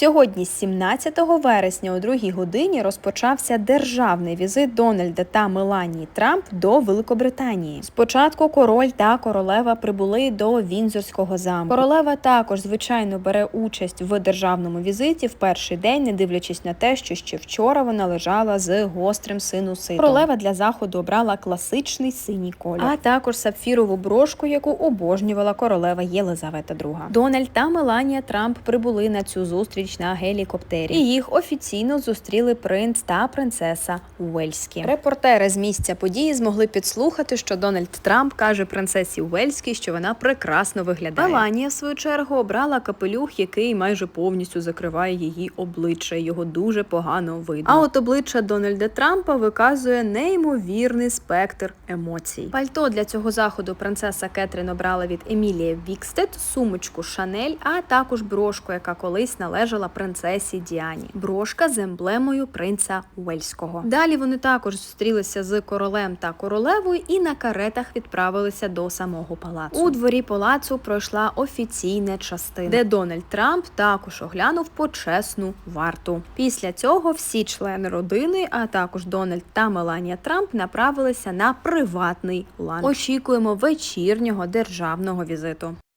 Сьогодні, 17 вересня, о 2 годині, розпочався державний візит Дональда та Меланії Трамп до Великобританії. Спочатку король та королева прибули до Вінзорського замку. Королева також, звичайно, бере участь в державному візиті в перший день, не дивлячись на те, що ще вчора вона лежала з гострим синуситом. Королева для заходу обрала класичний синій колір, а також сапфірову брошку, яку обожнювала королева Єлизавета II. Дональд та Меланія Трамп прибули на цю зустріч на гелікоптері. І їх офіційно зустріли принц та принцеса Уельські. Репортери з місця події змогли підслухати, що Дональд Трамп каже принцесі Уельській, що вона прекрасно виглядає. Меланія, в свою чергу, обрала капелюх, який майже повністю закриває її обличчя. Його дуже погано видно. А от обличчя Дональда Трампа виказує неймовірний спектр емоцій. Пальто для цього заходу принцеса Кетрін обрала від Емілії Вікстед, сумочку Шанель, а також брошку, яка колись належала принцесі Діані. Брошка з емблемою принца Уельського. Далі вони також зустрілися з королем та королевою і на каретах відправилися до самого палацу. У дворі палацу пройшла офіційна частина, де Дональд Трамп також оглянув почесну варту. Після цього всі члени родини, а також Дональд та Меланія Трамп направилися на приватний ланч. Очікуємо вечірнього державного візиту.